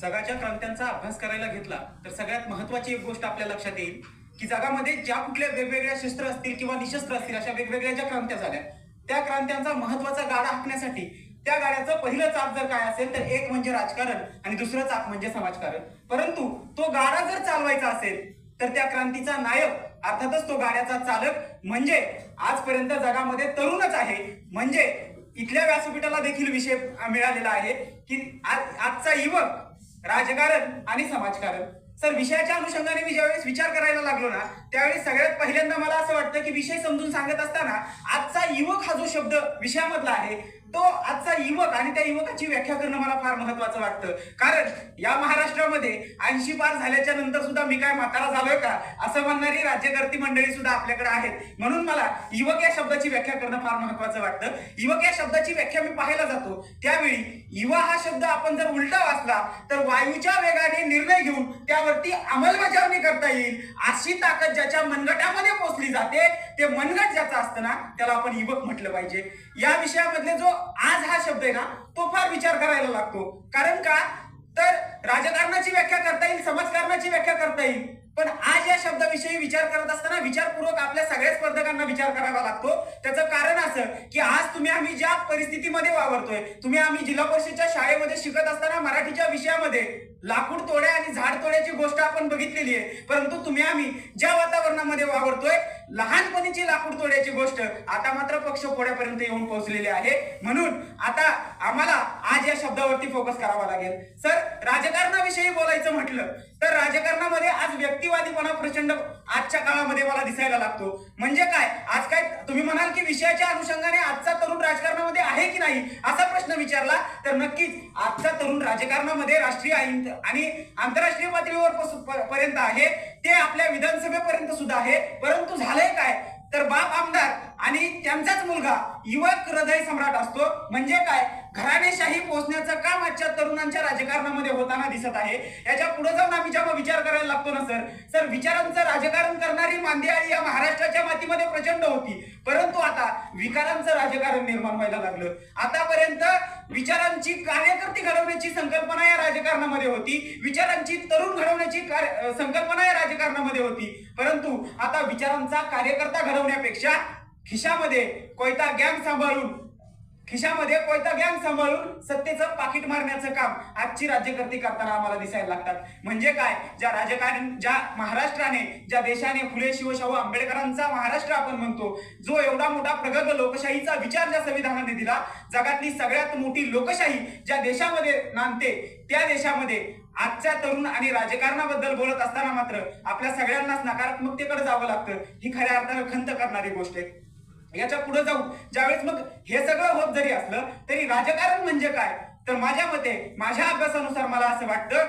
जगाच्या क्रांत्यांचा अभ्यास करायला घेतला तर सगळ्यात महत्वाची एक गोष्ट आपल्या लक्षात येईल की जगामध्ये ज्या कुठल्या वेगवेगळ्या शस्त्र असतील किंवा निशस्त्र असतील अशा वेगवेगळ्या ज्या क्रांत्या झाल्या त्या क्रांत्यांचा महत्त्वाचा गाडा हाकण्यासाठी त्या गाड्याचं पहिलं चाक जर काय असेल तर एक म्हणजे राजकारण आणि दुसरं चाक म्हणजे समाजकारण. परंतु तो गाडा जर चालवायचा असेल तर त्या क्रांतीचा नायक अर्थातच तो गाड्याचा चालक म्हणजे आजपर्यंत जगामध्ये तरुणच आहे. म्हणजे इथल्या व्यासपीठाला देखील विषय मिळालेला आहे की आज आजचा युवक राजकारण आणि समाजकारण. सर विषयाच्या अनुषंगाने मी ज्यावेळेस विचार करायला लागलो ना त्यावेळेस सगळ्यात पहिल्यांदा मला असं वाटतं की विषय समजून सांगत असताना आजचा युवक हा जो शब्द विषयामधला आहे तो आजचा युवक आणि त्या युवकाची व्याख्या करणं मला फार महत्वाचं वाटतं. कारण या महाराष्ट्रामध्ये ऐंशी पार झाल्याच्यानंतर सुद्धा मी काय म्हातारा झालोय का? असं म्हणणारी राज्यकर्ती मंडळी सुद्धा आपल्याकडे आहेत. म्हणून मला युवक या शब्दाची व्याख्या करणं फार महत्वाचं वाटतं. युवक या शब्दाची व्याख्या मी पाहायला जातो. त्यावेळी युवा हा शब्द आपण जर उलटा वाचला तर वायूच्या वेगाने निर्णय घेऊन त्यावरती अंमलबजावणी करता येईल. अशी ताकद ज्याच्या मनगटामध्ये पोचली जाते ते मनगट ज्याचं असतं ना त्याला आपण युवक म्हटलं पाहिजे. या विषयामधले जो आज हा शब्द आहे ना तो फार विचार करायला लागतो. कारण का तर राजकारणाची व्याख्या करता येईल समाजकारणाची व्याख्या करता येईल पण आज या शब्दाविषयी विचार करत असताना विचारपूर्वक आपल्या सगळ्या स्पर्धकांना विचार करावा लागतो. त्याचं कारण असं की आज तुम्ही आम्ही ज्या परिस्थितीमध्ये वावरतोय तुम्ही आम्ही जिल्हा परिषदच्या शाळेमध्ये शिकत असताना मराठीच्या विषयामध्ये लाकूड तोड्या आणि झाड तोड्याची गोष्ट आपण बघितलेली आहे. परंतु तुम्ही आम्ही ज्या वातावरणामध्ये वावरतोय लहानपणीची लाकूड तोड्याची गोष्ट आता मात्र पक्ष पोड्यापर्यंत येऊन पोहोचलेली आहे. म्हणून आता आम्हाला आज या शब्दावरती फोकस करावा लागेल. सर राजकारणाविषयी बोलायचं म्हटलं तर राजकारणामध्ये आज व्यक्तिवादीपणा प्रचंड आजच्या काळामध्ये मला दिसायला लागतो. म्हणजे काय? आज काय तुम्ही म्हणाल की विषयाच्या अनुषंगाने आजचा तरुण राजकारणामध्ये आहे की नाही असा प्रश्न विचारला तर नक्कीच आजचा तरुण राजकारणामध्ये राष्ट्रीय आणि आंतरराष्ट्रीय पातळीवर पर्यंत आहे. ते आपल्या विधानसभेपर्यंत सुद्धा आहे. परंतु झालंय काय? तर बाप आमदार आणि त्यांचाच मुलगा युवक हृदय सम्राट असतो. म्हणजे काय? घराणेशाही पोहोचण्याचं काम आजच्या तरुणांच्या राजकारणामध्ये होताना दिसत आहे. याच्यापुढे जाऊन आम्ही जेव्हा विचार करायला लागतो ना सर सर विचारांचं राजकारण करणारी मांदियाळी या महाराष्ट्राच्या मातीमध्ये प्रचंड होती. परंतु आता विकारांचं राजकारण निर्माण व्हायला लागलं. आतापर्यंत विचारांची कार्यकर्ती घडवण्याची संकल्पना या राजकारणामध्ये होती. विचारांची तरुण घडवण्याची कार्य- संकल्पना या राजकारणामध्ये होती. परंतु आता विचारांचा कार्यकर्ता घडवण्यापेक्षा खिशामध्ये कोयता गँग सांभाळून खिशामध्ये कोयता गँग सांभाळून सत्तेचं पाकिट मारण्याचं काम आजची राज्यकर्ती करताना आम्हाला दिसायला लागतात. म्हणजे काय? ज्या राजकारण ज्या महाराष्ट्राने ज्या देशाने फुले शिवशाहू आंबेडकरांचा महाराष्ट्र आपण म्हणतो जो एवढा मोठा प्रगत लोकशाहीचा विचार ज्या संविधानाने दिला जगातली सगळ्यात मोठी लोकशाही ज्या देशामध्ये नांदते त्या देशामध्ये आजच्या तरुण आणि राजकारणाबद्दल बोलत असताना मात्र आपल्या सगळ्यांनाच नकारात्मकतेकडे जावं लागतं. ही खऱ्या अर्थानं खंत करणारी गोष्ट आहे. याच्यापुढे जाऊ ज्यावेळेस मग हे सगळं होत जरी असलं तरी राजकारण म्हणजे काय? तर माझ्या मते माझ्या अभ्यासानुसार मला असं वाटतं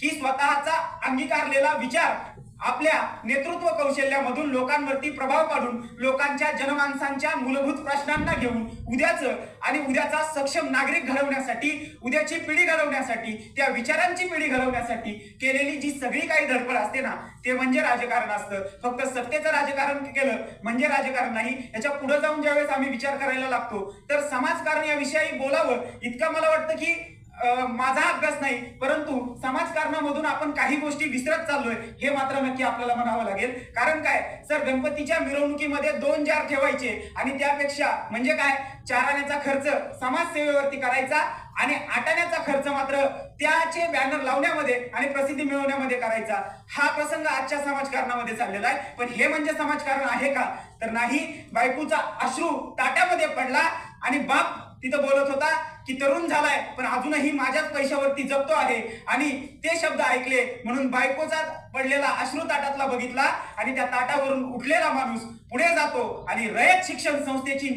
की स्वतःचा अंगीकारलेला विचार आपल्या नेतृत्व कौशल्यामधून लोकांवरती प्रभाव पाडून लोकांच्या जनमानसांच्या मूलभूत प्रश्नांना घेऊन उद्याचं आणि उद्याचा सक्षम नागरिक घडवण्यासाठी उद्याची पिढी घडवण्यासाठी त्या विचारांची पिढी घडवण्यासाठी केलेली जी सगळी काही धडपड असते ना ते म्हणजे राजकारण असतं. फक्त सत्तेचं राजकारण केलं म्हणजे राजकारण नाही. याच्यापुढे जाऊन ज्यावेळेस आम्ही विचार करायला लागतो तर समाजकारण याविषयी बोलावं इतकं मला वाटतं की माझा अभ्यास नाही परंतु समाजकारणामधून आपण काही गोष्टी विसरत चाललोय हे मात्र नक्की आपल्याला म्हणावं लागेल. कारण काय? सर गणपतीच्या मिरवणुकीमध्ये दोन जार ठेवायचे आणि त्यापेक्षा म्हणजे काय? चार आण्याचा खर्च समाजसेवेवरती करायचा आणि आटाण्याचा खर्च मात्र त्याचे बॅनर लावण्यामध्ये आणि प्रसिद्धी मिळवण्यामध्ये करायचा. हा प्रसंग आजच्या समाजकारणामध्ये चाललेला आहे. पण हे म्हणजे समाजकारण आहे का? तर नाही बायकोचा अश्रू ताट्यामध्ये पडला आणि बाप तिथं बोलत होता की तरुण झालाय पण अजूनही माझ्याच पैशावरती जगतो आहे. आणि ते शब्द ऐकले म्हणून बायकोचा पडलेला अश्रू ताटातला बघितला आणि त्या ताटावरून उठलेला माणूस पुढे जातो आणि रयत शिक्षण संस्थेची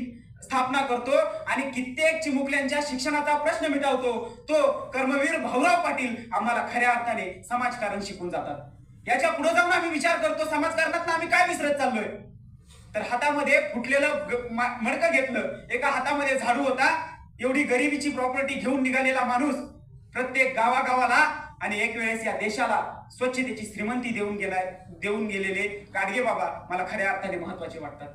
स्थापना करतो आणि कित्येक चिमुकल्यांच्या शिक्षणाचा प्रश्न मिटवतो. तो कर्मवीर भाऊराव पाटील आम्हाला खऱ्या अर्थाने समाजकारण शिकून जातात. याच्यापुढे जाऊन आम्ही विचार करतो समाजकारणात आम्ही काय विसरत चाललोय? तर हातामध्ये फुटलेलं मडकं घेतलं. एका हातामध्ये झाडू होता एवढी गरिबीची प्रॉपर्टी घेऊन निघालेला माणूस प्रत्येक गावागावाला आणि एक वेळेस या देशाला स्वच्छतेची श्रीमंती देऊन गेलाय देऊन गेलेले. गाडगे बाबा मला खऱ्या अर्थाने महत्त्वाचे वाटतात.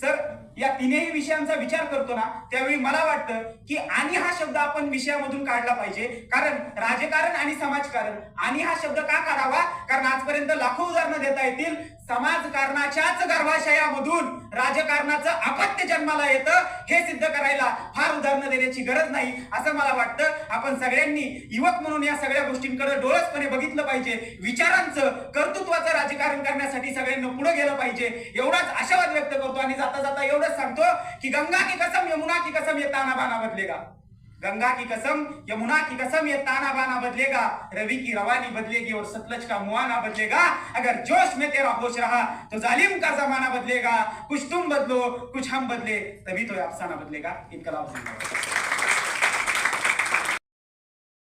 सर या तिन्ही विषयांचा विचार करतो ना त्यावेळी मला वाटतं की आणि हा शब्द आपण विषयामधून काढला पाहिजे. कारण राजकारण आणि समाजकारण आणि हा शब्द का काढावा? कारण आजपर्यंत लाखो उदाहरणं देता येतील. समाजकारणाच्याच गर्भाशयामधून राजकारणाचं अपत्य जन्माला येतं. हे सिद्ध करायला फार उदाहरणं देण्याची गरज नाही असं मला वाटतं. आपण सगळ्यांनी युवक म्हणून या सगळ्या गोष्टींकडे डोळसपणे बघितलं पाहिजे. विचारांचं कर्तृत्वाचं राजकारण करण्यासाठी सगळ्यांना पुढे गेलं पाहिजे. एवढाच आशावाद व्यक्त करतो आणि जाता जाता एवढंच सांगतो की गंगा की कसम यमुना की कसम ये ताना बाना बदलेगा. गंगा की कसम यमुना की कसम ये ताना बाना बदलेगा. रवि की रवानी बदलेगी और सतलज का मुआना बदलेगा. अगर जोश में तेरा होश रहा तो जालिम का जमाना बदलेगा. कुछ तुम बदलो कुछ हम बदले तभी तो अफसाना बदलेगा. इनकलाब जिंदाबाद.